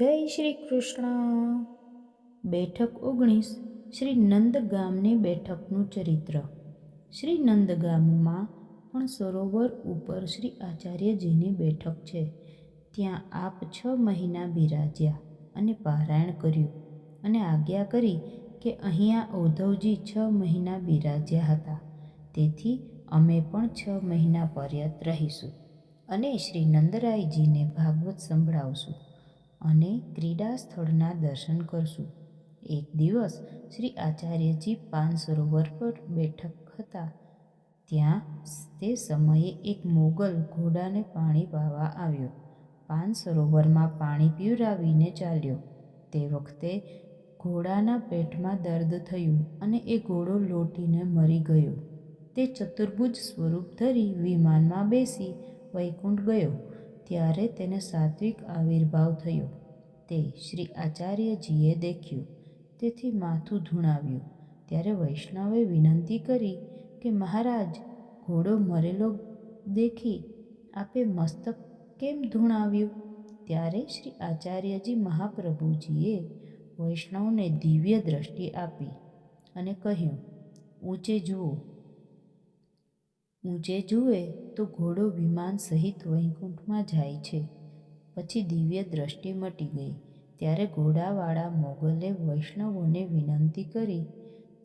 જય શ્રી કૃષ્ણ. બેઠક ઓગણીસ, શ્રી નંદગામની બેઠકનું ચરિત્ર. શ્રી નંદગામમાં પણ સરોવર ઉપર શ્રી આચાર્યજીની બેઠક છે. ત્યાં આપ છ મહિના બિરાજ્યા અને પારાયણ કર્યું અને આજ્ઞા કરી કે અહીંયા ઉદ્ધવજી છ મહિના બિરાજ્યા હતા. તેથી અમે પણ છ મહિના પર્યત રહીશું અને શ્રી નંદરાયજીને ભાગવત સંભળાવશું. અને ક્રીડા સ્થળના દર્શન કરશું. એક દિવસ શ્રી આચાર્યજી પાન સરોવર પર બેઠક હતા. ત્યાં તે સમયે એક મોગલ ઘોડાને પાણી પાવા આવ્યો. પાન સરોવરમાં પાણી પીવરાવીને ચાલ્યો. તે વખતે ઘોડાના પેટમાં દર્દ થયું અને એ ઘોડો લોટીને મરી ગયો. તે ચતુર્ભુજ સ્વરૂપ ધરી વિમાનમાં બેસી વૈકુંઠ ગયો. ત્યારે તેને સાત્વિક આવિર્ભાવ થયો. તે શ્રી આચાર્યજીએ દેખ્યું. તેથી માથું ધૂણાવ્યું. ત્યારે વૈષ્ણવે વિનંતી કરી કે, મહારાજ, ઘોડો મરેલો દેખી આપે મસ્તક કેમ ધૂણાવ્યું? ત્યારે શ્રી આચાર્યજી મહાપ્રભુજીએ વૈષ્ણવને દિવ્ય દ્રષ્ટિ આપી અને કહ્યું, ઊંચે જુઓ ઊંચે જુએ તો ઘોડો વિમાન સહિત વૈકુંઠમાં જાય છે. પછી દિવ્ય દ્રષ્ટિ મટી ગઈ. ત્યારે ઘોડાવાળા મોગલે વૈષ્ણવોને વિનંતી કરી.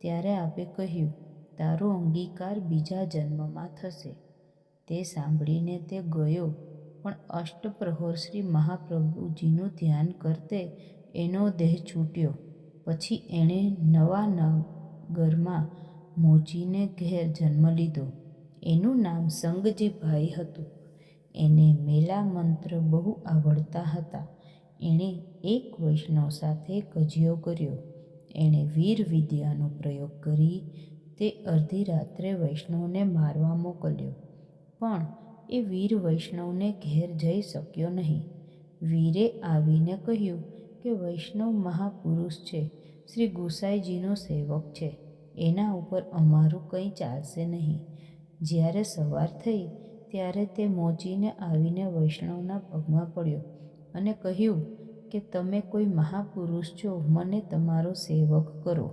ત્યારે આપે કહ્યું, તારો અંગીકાર બીજા જન્મમાં થશે. તે સાંભળીને તે ગયો. પણ અષ્ટપ્રહોર શ્રી મહાપ્રભુજીનું ધ્યાન કરતે એનો દેહ છૂટ્યો. પછી એણે નવા નગરમાં મોચીને ઘેર જન્મ લીધો. એનું નામ સંગજીભાઈ હતું. એને મેલા મંત્ર બહુ આવડતા હતા. એણે એક વૈષ્ણવ સાથે કજિયો કર્યો. એણે વીર વિદ્યાનો પ્રયોગ કરી તે અડધી રાત્રે વૈષ્ણવને મારવા મોકલ્યો. પણ એ વીર વૈષ્ણવને ઘેર જઈ શક્યો નહીં. વીરે આવીને કહ્યું કે વૈષ્ણવ મહાપુરુષ છે. શ્રી ગુસાઈજીનો સેવક છે. એના ઉપર અમારું કંઈ ચાલશે નહીં. જ્યારે સવાર થઈ, ત્યારે તે મોચીને આવીને વૈષ્ણવના પગમાં પડ્યો અને કહ્યું કે, તમે કોઈ મહાપુરુષ છો, મને તમારો સેવક કરો.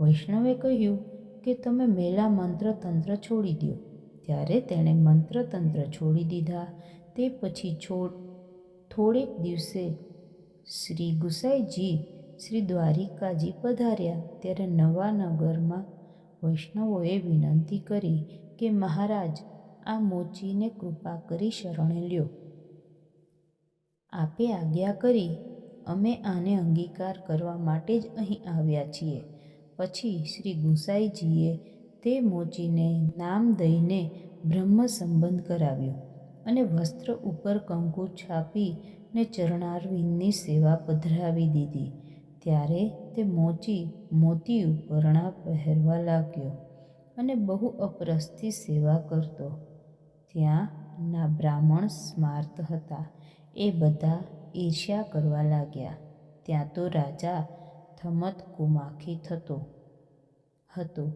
વૈષ્ણવે કહ્યું કે, તમે મેલા મંત્ર તંત્ર છોડી દો ત્યારે તેણે મંત્ર તંત્ર છોડી દીધા. તે પછી છોડ, થોડેક દિવસે શ્રી ગુસાઈજી શ્રી દ્વારિકાજી પધાર્યા. ત્યારે નવા નગરમાં વૈષ્ણવોએ વિનંતી કરી કે મહારાજ, આ મોચીને કૃપા કરી શરણે લ્યો. આપે આજ્ઞા કરી, અમે આને અંગીકાર કરવા માટે જ અહીં આવ્યા છીએ. પછી શ્રી ગુસાઈજીએ તે મોચીને નામ દઈને બ્રહ્મ સંબંધ કરાવ્યો અને વસ્ત્ર ઉપર કંકુ છાપી ને ચરણારવિંદની સેવા પધરાવી દીધી. ત્યારે તે મોચી, મોતી ઉપરણા પહેરવા લાગ્યો અને બહુ અપરસથી સેવા કરતો. ત્યાં ના બ્રાહ્મણ સ્માર્ત હતા. એ બધા ઈર્ષ્યા કરવા લાગ્યા. ત્યાં તો રાજા થમત કુમાખી થતો હતો.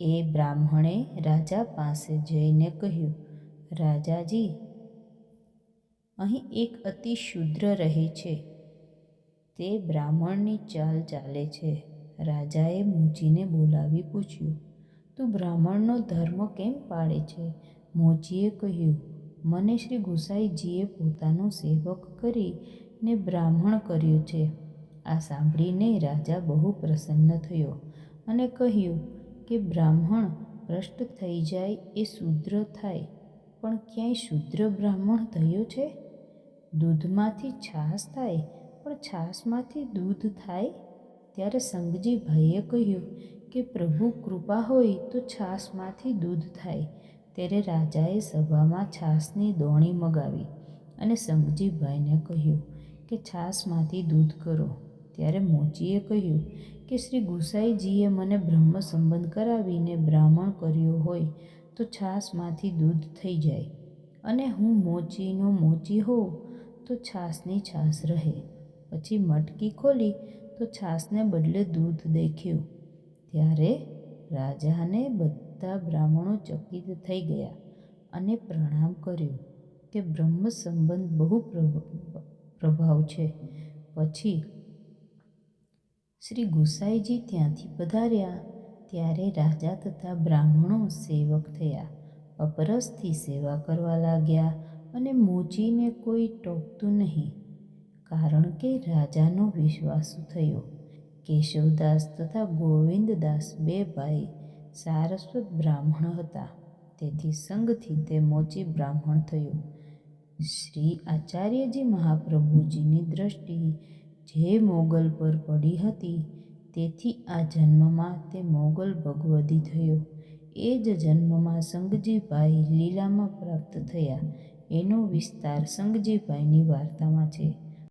એ બ્રાહ્મણે રાજા પાસે જઈને કહ્યું, રાજાજી, અહીં એક અતિ શુદ્ર રહે છે. તે બ્રાહ્મણની ચાલ ચાલે છે. રાજાએ મોચીને બોલાવી પૂછ્યું, તું બ્રાહ્મણનો ધર્મ કેમ પાળે છે? મોચીએ કહ્યું, મને શ્રી ગુસાઈજીએ પોતાનો સેવક કરી ને બ્રાહ્મણ કર્યો છે. આ સાંભળીને રાજા બહુ પ્રસન્ન થયો અને કહ્યું કે, બ્રાહ્મણ ભ્રષ્ટ થઈ જાય એ શુદ્ર થાય, પણ ક્યાંય શુદ્ર બ્રાહ્મણ થયો છે? દૂધમાંથી છાશ થાય પણ છાશમાંથી દૂધ થાય? ત્યારે સંગજીભાઈએ કહ્યું કે, પ્રભુ, કૃપા હોય તો છાશમાંથી દૂધ થાય. ત્યારે રાજાએ સભામાં છાશની દોણી મગાવી અને સંગજીભાઈને કહ્યું કે, છાશમાંથી દૂધ કરો. ત્યારે મોચીએ કહ્યું કે, શ્રી ગુસાઈજીએ મને બ્રહ્મ સંબંધ કરાવીને બ્રાહ્મણ કર્યો હોય તો છાશમાંથી દૂધ થઈ જાય અને હું મોચીનો મોચી હોઉં તો છાશની છાશ રહે. પછી મટકી ખોલી તો છાશને બદલે દૂધ દેખ્યું. ત્યારે રાજાને બધા બ્રાહ્મણો ચકિત થઈ ગયા અને પ્રણામ કર્યો કે બ્રહ્મ સંબંધ બહુ પ્રભાવ છે. પછી શ્રી ગુસાઈજી ત્યાંથી પધાર્યા. ત્યારે રાજા તથા બ્રાહ્મણો સેવક થયા, અપરસથી સેવા કરવા લાગ્યા અને મોચીને કોઈ ટોકતું નહીં. કારણ કે રાજાનો વિશ્વાસ થયો. કેશવદાસ તથા ગોવિંદદાસ બે ભાઈ સારસ્વત બ્રાહ્મણ હતા. તેથી સંગથી તે મોચી બ્રાહ્મણ થયો. શ્રી આચાર્યજી મહાપ્રભુજીની દ્રષ્ટિ જે મોગલ પર પડી હતી, તેથી આ જન્મમાં તે મોગલ ભગવદી થયો. એ જ જન્મમાં સંગજીભાઈ લીલામાં પ્રાપ્ત થયા. એનો વિસ્તાર સંગજીભાઈની વાર્તામાં છે.